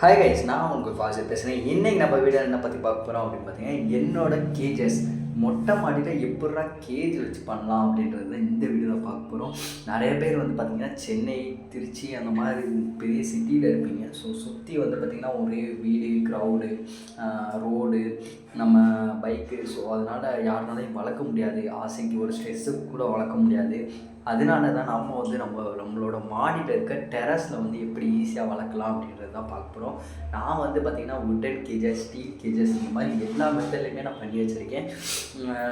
Hi guys நான் உங்கள் ஃபாசில் பேசுகிறேன் இன்றைக்கி நம்ம வீடியோ என்ன பற்றி பார்க்க போகிறோம் அப்படின்னு பார்த்தீங்கன்னா என்னோட கேஜஸ் மொட்டை மாடியில் எப்படா கேஜ் வச்சு பண்ணலாம் அப்படின்றது தான் இந்த வீடியோவில் பார்க்க போகிறோம் நிறைய பேர் வந்து பார்த்திங்கன்னா சென்னை திருச்சி அந்த மாதிரி பெரிய சிட்டியில் இருப்பீங்க. ஸோ சுற்றி வந்து பார்த்திங்கன்னா ஒரே வீடு க்ரௌடு ரோடு நம்ம பைக்கு ஸோ அதனால் யாருனாலையும் வளர்க்க முடியாது. ஆசைக்கு ஒரு ஸ்ட்ரெஸ்ஸுக்கு கூட வளர்க்க முடியாது. அதனால தான் நம்ம வந்து நம்ம நம்மளோட மாடியில் இருக்க டெரஸில் வந்து எப்படி ஈஸியாக வளர்க்கலாம் அப்படின்றது தான் பார்க்க போகிறோம் நான் வந்து பார்த்திங்கன்னா உட்டன் கேஜஸ் ஸ்டீல் கேஜஸ் இந்த மாதிரி எல்லா மெத்தட்லையுமே நான் பண்ணி வச்சுருக்கேன்.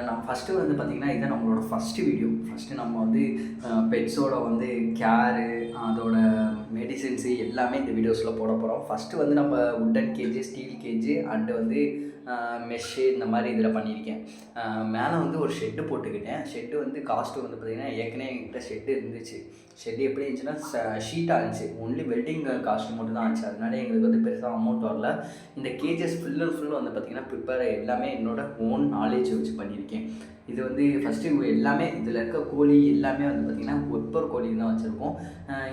நான் ஃபஸ்ட்டு வந்து பார்த்திங்கன்னா இதான் நம்மளோட ஃபஸ்ட்டு வீடியோ ஃபஸ்ட்டு நம்ம வந்து பெட்ஸோட வந்து கேரு அதோட மெடிசின்ஸு எல்லாமே இந்த வீடியோஸில் போட போகிறோம் ஃபஸ்ட்டு வந்து நம்ம wooden cage steel cage and வந்து மெஷ்ஷு இந்த மாதிரி இதில் பண்ணியிருக்கேன். மேலே வந்து ஒரு ஷெட்டு போட்டுக்கிட்டேன். ஷெட்டு வந்து காஸ்ட்டு வந்து பார்த்திங்கன்னா ஏற்கனவே என்கிட்ட ஷெட்டு இருந்துச்சு. ஷெட் எப்படி இருந்துச்சுன்னா ஷீட்டாக இருந்துச்சு. ஒன்லி வெல்டிங் காஸ்ட் மட்டும் தான் இருந்துச்சு அதனால எங்களுக்கு வந்து பெருசாக அமௌண்ட் வரல. இந்த கேஜஸ் ஃபுல் அண்ட் ஃபுல் வந்து பார்த்திங்கன்னா ப்ரிப்பேர் எல்லாமே என்னோட ஓன் நாலேஜ் வச்சு பண்ணியிருக்கேன். இது வந்து ஃபஸ்ட்டு எல்லாமே இதில் இருக்க கோழி எல்லாமே வந்து பார்த்திங்கன்னா ஒப்பர் கோழி தான் வச்சுருக்கோம்.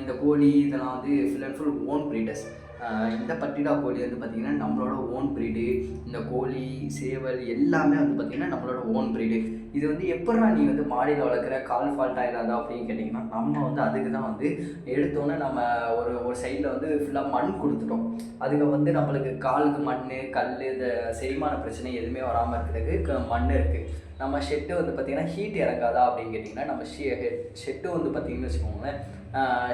இந்த கோழி இதெல்லாம் வந்து full and full own breeders இந்த பட்டிடா கோழி வந்து பார்த்திங்கன்னா நம்மளோட ஓன் ப்ரீடு இந்த கோழி சேவல் எல்லாமே வந்து பார்த்திங்கன்னா நம்மளோட ஓன் ப்ரீடு இது வந்து எப்படா நீ வந்து மாடியில் வளர்க்குற கால் ஃபால்ட் ஆயிடாதா அப்படின்னு கேட்டிங்கன்னா நம்ம வந்து அதுக்கு தான் வந்து எடுத்தோன்னே நம்ம ஒரு ஒரு சைடில் வந்து ஃபுல்லாக மண் கொடுத்துட்டோம். அதுக்கு வந்து நம்மளுக்கு காலுக்கு மண் கல் இந்த செரிமான பிரச்சனை எதுவுமே வராமல் இருக்கிறதுக்கு மண் இருக்குது நம்ம ஷெட்டு வந்து பார்த்திங்கன்னா ஹீட் இறங்காதா அப்படின்னு கேட்டிங்கன்னா நம்ம ஷீ ஷெட்டு வந்து பார்த்திங்கன்னு வச்சுக்கோங்களேன்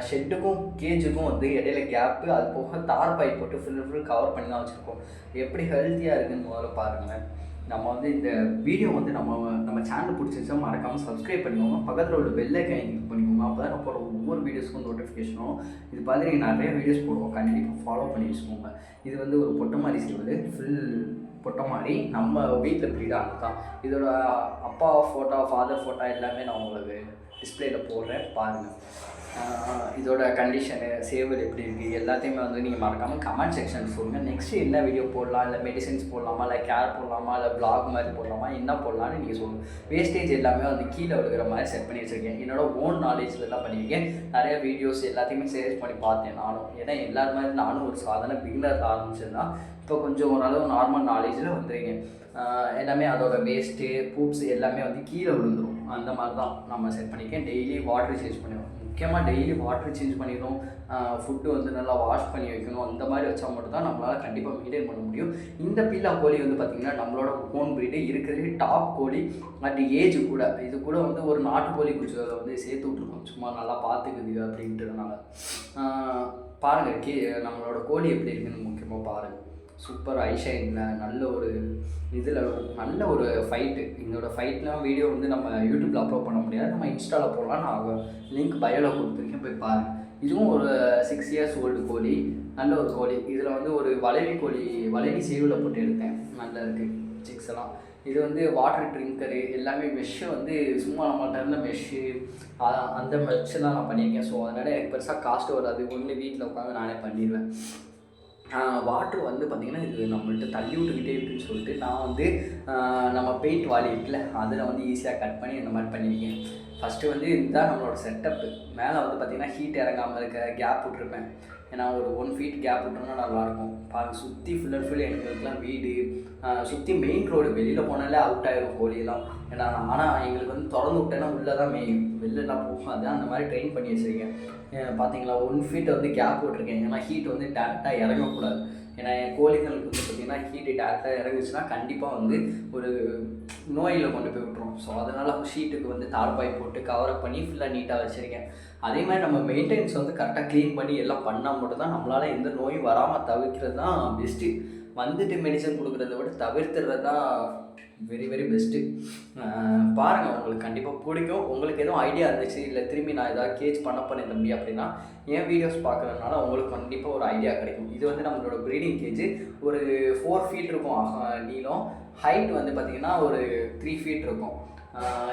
ஷெட்டுக்கும் கேஜுக்கும் வந்து இடையில கேப்பு அது போக தார் பைப் போட்டு ஃபுல் ஃபுல் கவர் பண்ணி தான் வச்சுருக்கோம். எப்படி ஹெல்த்தியாக இருக்குன்னு முதல்ல பாருங்கள் நம்ம வந்து இந்த வீடியோ வந்து நம்ம நம்ம சேனல் பிடிச்சிருச்சா மறக்காமல் சப்ஸ்கிரைப் பண்ணிக்கோங்க. பக்கத்தில் உள்ள பெல்லை கை பண்ணிக்கோங்க. அப்போ தான் போகிற ஒவ்வொரு வீடியோஸ்க்கும் நோட்டிஃபிகேஷனும் இது பார்த்து நீங்கள் நிறைய வீடியோஸ் போடுவோம். கண்டிப்பாக ஃபாலோ பண்ணி வச்சுக்கோங்க. இது வந்து ஒரு பொட்டை மாதிரி ஃபுல் பொட்டை மாதிரி நம்ம வீட்டில் ப்ரீடாக தான். இதோட அப்பா ஃபோட்டோ ஃபாதர் ஃபோட்டோ எல்லாமே நான் உங்களுக்கு டிஸ்பிளேயில் போடுறேன். பாருங்கள் இதோட கண்டிஷனு சேவல் எப்படி இருக்குது எல்லாத்தையுமே வந்து நீங்கள் மறக்காமல் கமெண்ட் செக்ஷன் சொல்லுங்கள் நெக்ஸ்ட்டு என்ன வீடியோ போடலாம் இல்லை மெடிசன்ஸ் போடலாமா இல்லை கேர் போடலாமா இல்லை பிளாக் மாதிரி போடலாமா என்ன போடலாம்னு நீங்கள் சொல்லுங்கள் வேஸ்டேஜ் எல்லாமே வந்து கீழே விழுகிற மாதிரி செட் பண்ணி வச்சுருக்கேன். என்னோட ஓன் நாலேஜில் தான் பண்ணியிருக்கேன். நிறைய வீடியோஸ் எல்லாத்தையுமே சேவ் பண்ணி பார்த்தேன் நானும். ஏன்னா எல்லார் மாதிரி நானும் ஒரு சாதாரண பிகினர் ஆரம்பிச்சிருந்தான் இப்போ கொஞ்சம் ஓரளவு நார்மல் நாலேஜில் வந்துருக்கேன் எல்லாமே அதோட வேஸ்ட்டு பூப்ஸ் எல்லாமே வந்து கீழே விழுந்துடும் அந்த மாதிரி தான் நம்ம செட் பண்ணியிருக்கேன். டெய்லி வாட்டர் சேஞ்ச் பண்ணுவோம் முக்கியமாக டெய்லி வாட்டர் சேஞ்ச் பண்ணிடணும். ஃபுட்டு வந்து நல்லா வாஷ் பண்ணி வைக்கணும். அந்த மாதிரி வச்சால் மட்டும்தான் நம்மளால் கண்டிப்பாக மெயின்டைன் பண்ண முடியும். இந்த பீலா கோழி வந்து பார்த்திங்கன்னா நம்மளோட ஓன் ப்ரீடு இருக்கிறது டாப் கோழி. அட் ஏஜ் கூட. இது கூட வந்து ஒரு நாட்டு கோழி குச்சிகளை வந்து சேர்த்து விட்ருக்கோம் சும்மா நல்லா பார்த்துக்குது அப்படின்ட்டுனால பாருங்கள் கே நம்மளோட கோழி எப்படி இருக்குன்னு முக்கியமாக பாருங்கள் சூப்பர் ஐஷைனில் நல்ல ஒரு இதில் நல்ல ஒரு ஃபைட்டு இதோட ஃபைட்லாம் வீடியோ வந்து நம்ம யூடியூப்பில் அப்லோட் பண்ண முடியாது. நம்ம இன்ஸ்டாவில் போடலாம். நான் லிங்க் பயோவில் கொடுத்துருக்கேன். போய் பாருங்கள் இதுவும் ஒரு சிக்ஸ் இயர்ஸ் ஓல்டு கோழி. நல்ல ஒரு கோழி. இதில் வந்து ஒரு வளைவி கோழி வளைவி சேவில் போட்டு எடுத்தேன். நல்லா இருக்குது சிக்ஸ் எல்லாம். இது வந்து வாட்டர் ட்ரிங்கரு எல்லாமே மெஷ்ஷு வந்து சும்மா நம்மள்ட்ட இருந்த மெஷ்ஷு அந்த மெஷ்ஷு தான் நான் பண்ணியிருக்கேன். ஸோ அதனால் எனக்கு பெருசாக காஸ்ட்டு வராது. ஒன்று வீட்டில் உட்காந்து நானே பண்ணிடுவேன் வாட்ரு வந்து பார்த்திங்கன்னா இது நம்மள்ட்ட தள்ளி விட்டுக்கிட்டே இருக்குன்னு சொல்லிட்டு நான் வந்து நம்ம பெயிண்ட் வாலி இருக்குல்ல அதில் வந்து ஈஸியாக கட் பண்ணி இந்த மாதிரி பண்ணியிருக்கேன் ஃபஸ்ட்டு வந்து இதுதான் நம்மளோட செட்டப்பு மேலே வந்து பார்த்திங்கன்னா ஹீட் இறங்காமல் இருக்க கேப் விட்ருப்பேன் ஏன்னா ஒரு ஒன் ஃபீட் கேப் விட்டோம்னா நல்லாயிருக்கும் பாருங்க சுற்றி ஃபுல் அண்ட் ஃபுல் எங்களுக்குலாம் வீடு. சுற்றி மெயின் ரோடு வெளியில் போனாலே அவுட் ஆகிரும் கோழியெல்லாம். ஏன்னா ஆனால் எங்களுக்கு வந்து திறந்து விட்டேன்னா உள்ளே தான் மெயின் வெளிலலாம் போகாது அந்த மாதிரி ட்ரெயின் பண்ணி வச்சுருக்கேன். பார்த்தீங்களா ஒன் ஃபீட் வந்து கேப் விட்ருக்கேன் ஏன்னா ஹீட் வந்து டேரெக்டாக இறங்கக்கூடாது. ஏன்னா கோழிகளுக்கு வந்து பார்த்திங்கன்னா ஹீட்டு டேரக்டாக இறங்குச்சுன்னா கண்டிப்பாக வந்து ஒரு நோயில் கொண்டு போய் விட்ரும் ஸோ அதனால் ஷீட்டுக்கு வந்து தார்பாய் போட்டு கவரப் பண்ணி ஃபுல்லாக நீட்டாக வச்சுருக்கேன். அதே மாதிரி நம்ம மெயின்டெனன்ஸ் வந்து கரெக்டாக க்ளீன் பண்ணி எல்லாம் பண்ணால் மட்டும் தான் நம்மளால் எந்த நோயும் வராமல் தவிர்க்கிறது தான் பெஸ்ட்டு வந்துட்டு மெடிசன் கொடுக்குறத விட தவிர்த்துறது தான் வெரி வெரி பெஸ்ட்டு பாருங்கள் உங்களுக்கு கண்டிப்பாக பிடிக்கும். உங்களுக்கு எதுவும் ஐடியா இருந்துச்சு இல்லை திரும்பி நான் ஏதாவது கேஜ் பண்ண பண்ணேன் தம்பி அப்படின்னா என் வீடியோஸ் பார்க்குறதுனால உங்களுக்கு கண்டிப்பாக ஒரு ஐடியா கிடைக்கும். இது வந்து நம்மளோட ப்ரீடிங் கேஜ் ஒரு ஃபோர் ஃபீட் இருக்கும் நீளம். ஹைட் வந்து பார்த்திங்கன்னா ஒரு த்ரீ ஃபீட் இருக்கும்.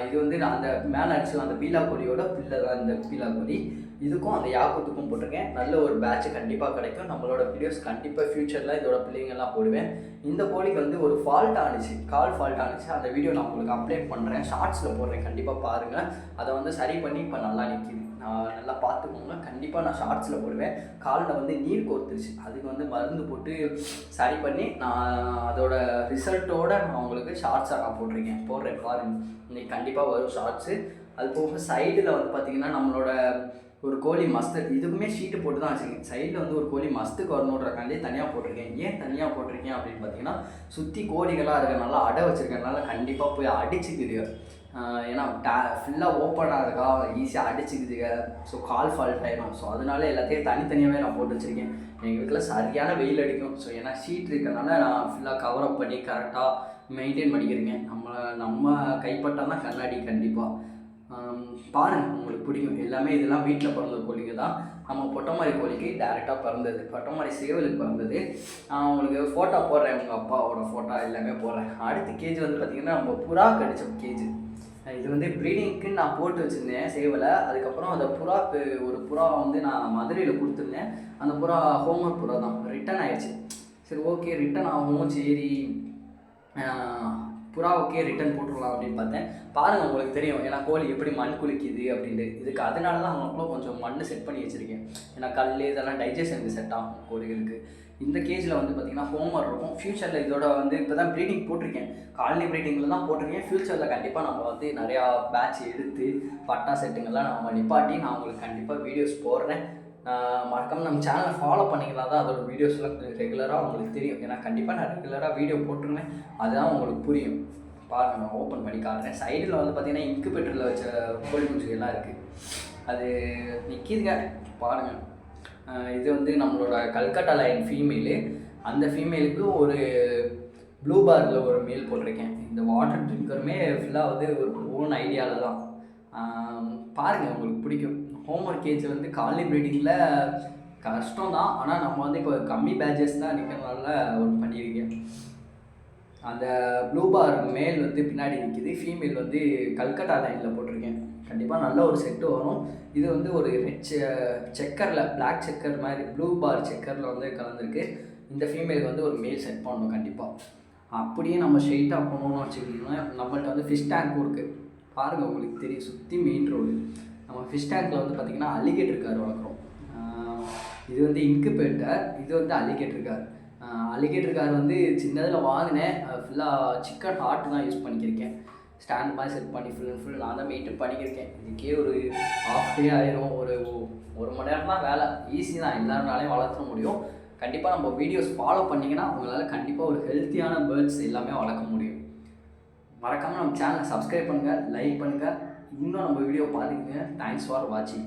இது வந்து நான் அந்த மேலே அடிச்சு அந்த பீலா கொடியோட பிள்ளை தான் இந்த பீலா கொடி இதுக்கும் அந்த யாக்கூத்துக்கும் போட்டிருக்கேன். நல்ல ஒரு பேட்ச் கண்டிப்பாக கிடைக்கும். நம்மளோட வீடியோஸ் கண்டிப்பாக ஃப்யூச்சரில் இதோட பிள்ளைங்கள்லாம் போடுவேன். இந்த கோழிக்கு வந்து ஒரு ஃபால்ட் ஆனிச்சு கால் ஃபால்ட் ஆனிச்சு அந்த வீடியோ நான் உங்களுக்கு அப்டேட் பண்ணுறேன் ஷார்ட்ஸில் போடுறேன். கண்டிப்பாக பாருங்கள் அதை வந்து சரி பண்ணி இப்போ நல்லா நிற்கிது நான் நல்லா பார்த்துக்கோங்க. கண்டிப்பாக நான் ஷார்ட்ஸில் போடுவேன். காலில் வந்து நீர் கோர்த்துருச்சு. அதுக்கு வந்து மருந்து போட்டு சரி பண்ணி நான் அதோட ரிசல்ட்டோட நான் உங்களுக்கு ஷார்ட்ஸாக நான் போட்டிருக்கேன். போடுறேன் பாருங்க. இன்னைக்கு கண்டிப்பாக வரும் ஷார்ட்ஸு அது போக சைடில் வந்து பார்த்திங்கன்னா நம்மளோட ஒரு கோழி மஸ்து இதுக்குமே ஷீட்டு போட்டு தான் வச்சுருக்கேன் சைடில் வந்து ஒரு கோழி மஸ்துக்கு வரணுன்றக்காண்டி தனியாக போட்டிருக்கேன். ஏன் தனியாக போட்டிருக்கேன் அப்படின்னு பார்த்தீங்கன்னா சுற்றி கோழிகளாக நல்லா அடை வச்சிருக்கனால கண்டிப்பாக போய் அடிச்சுக்குது ஏன்னா டே ஃபுல்லாக ஓப்பனாக இருக்கா ஈஸியாக அடிச்சுக்குதுங்க. ஸோ கால் ஃபால்ட் ஆகிடும் ஸோ அதனால எல்லாத்தையும் தனித்தனியாகவே நான் போட்டு வச்சுருக்கேன். எங்கள் வீட்டில் சரியான வெயில் அடிக்கும். ஸோ ஏன்னா ஷீட் இருக்கிறனால நான் ஃபுல்லாக கவர் அப் பண்ணி கரெக்டாக மெயின்டைன் பண்ணிக்கிறேங்க. நம்ம நம்ம கைப்பட்டால் தான் கண்ணாடி கண்டிப்பாக பாருங்கள் உங்களுக்கு பிடிக்கும். எல்லாமே இதெல்லாம் வீட்டில் பிறந்த கோழிங்க தான். நம்ம பொட்டமாரி கோழிக்கு டேரெக்டாக பிறந்தது. பொட்டமாரி சேவலுக்கு பிறந்தது. நான் உங்களுக்கு ஃபோட்டோ போடுறேன் உங்கள் அப்பாவோட ஃபோட்டோ எல்லாமே போடுறேன். அடுத்த கேஜ் வந்து பார்த்திங்கன்னா நம்ம புறா கடிச்ச கேஜ் இது வந்து ப்ரீடிங்க்குன்னு நான் போட்டு வச்சுருந்தேன் சேவலை. அதுக்கப்புறம் அந்த புறாக்கு ஒரு புறா வந்து நான் மதுரையில் கொடுத்துருந்தேன். அந்த புறா ஹோம்ஒர்க் புறா தான். ரிட்டன் ஆயிடுச்சு. சரி ஓகே ரிட்டன் ஆகும். சரி. புறாவுக்கே ரிட்டர்ன் போட்டுடலாம் அப்படின்னு பார்த்தேன். பாருங்கள் உங்களுக்கு தெரியும். ஏன்னா கோழி எப்படி மண் குளிக்குது அப்படின்ட்டு. இதுக்கு அதனால தான் அவங்களுக்குள்ள கொஞ்சம் மண் செட் பண்ணி வச்சுருக்கேன். ஏன்னா கல் இதெல்லாம் டைஜஷனுக்கு செட் ஆகும் கோழிகளுக்கு. இந்த கேஜில் வந்து பார்த்திங்கன்னா ஹோம்ஒர்க் இருக்கும். ஃப்யூச்சரில் இதோட வந்து இப்போ தான் ப்ரீடிங் போட்டிருக்கேன் காலனி ப்ரீடிங்கில் தான் போட்டிருக்கேன். ஃப்யூச்சரில் கண்டிப்பாக நம்ம வந்து நிறையா பேட்ச் எடுத்து பட்டா செட்டுங்கள்லாம் நம்ம நிப்பாட்டி நான் உங்களுக்கு கண்டிப்பாக வீடியோஸ் போடுறேன். மறக்காமல் மறக்காம நம்ம சேனலை ஃபாலோ பண்ணிக்கலாம். தான் அதோட வீடியோஸ்லாம் ரெகுலராக உங்களுக்கு தெரியும். ஏன்னா கண்டிப்பாக நான் ரெகுலராக வீடியோ போட்டுருவேன். அதுதான் உங்களுக்கு புரியும். பாருங்கள் நான் ஓப்பன் பண்ணி காட்டுறேன். சைடில் வந்து பார்த்தீங்கன்னா இன்குபேட்டரில் வச்ச கோழி குஞ்சுகள்லாம் இருக்குது அது நிற்கிதுங்க பாருங்கள் இது வந்து நம்மளோட கல்கட்டா லைன் ஃபீமேலு அந்த ஃபீமேலுக்கு ஒரு ப்ளூ பாரில் ஒரு மேல் போட்டிருக்கேன். இந்த வாட்டர் ட்ரிங்கருமே ஃபுல்லாக வந்து ஒரு ஓன் ஐடியாவில் தான். பாருங்கள் உங்களுக்கு பிடிக்கும். ஹோம்ஒர்க் ஏஜ் வந்து காலனி ப்ரீடிங்கில் கஷ்டம் தான் ஆனால் நம்ம வந்து இப்போ கம்மி பேட்சஸ் தான் நிற்கிறனால ஒன்று பண்ணியிருக்கேன் அந்த ப்ளூ பார் மேல் வந்து பின்னாடி நிற்கிது ஃபீமேல் வந்து கல்கட்டா லைனில் போட்டிருக்கேன் கண்டிப்பாக நல்ல ஒரு செட்டு வரும். இது வந்து ஒரு ரெட் செக்கரில் பிளாக் செக்கர் மாதிரி ப்ளூ பார் செக்கரில் வந்து கலந்துருக்கு. இந்த ஃபீமேலுக்கு வந்து ஒரு மேல் செட் பண்ணணும் கண்டிப்பாக அப்படியே நம்ம ஸ்ட்ரெயிட்டாக போகணும்னு வச்சுக்கிட்டிங்கன்னா நம்மள்ட்ட வந்து ஃபிஷ் டேங்க்கும் இருக்குது பாருங்கள் உங்களுக்கு தெரியும். சுற்றி மெயின் ரோடு நம்ம ஃபிஷ் டேங்க்கில் வந்து பார்த்திங்கன்னா அலிகேட்டர் கார் வளர்க்குறோம் இது வந்து இன்குபேட்டர் இது வந்து அலிகேட்டர் கார் அலிகேட்டர் கார் வந்து சின்னதில் வாங்கினேன். ஃபுல்லாக சிக்கன் ஹார்ட் தான் யூஸ் பண்ணிக்கிருக்கேன். ஸ்டாண்ட் மாதிரி செட் பண்ணி ஃபுல் அண்ட் ஃபுல் நான் தான் மெயின்டைன் பண்ணிக்கிருக்கேன். இதுக்கே ஒரு ஹாஃப் டே ஆயிரும். ஒரு ஒரு மணி நேரம் தான் வேலை. ஈஸி தான். எல்லாருனாலையும் வளர்த்த முடியும். கண்டிப்பாக நம்ம வீடியோஸ் ஃபாலோ பண்ணிங்கன்னா உங்களால் கண்டிப்பாக ஒரு ஹெல்த்தியான பேர்ட்ஸ் எல்லாமே வளர்க்க முடியும். மறக்காமல் நம்ம சேனலை சப்ஸ்கிரைப் பண்ணுங்கள் லைக் பண்ணுங்கள் இன்னும் நம்ம வீடியோ பார்த்துக்குங்க தேங்க்ஸ் ஃபார் வாட்சிங்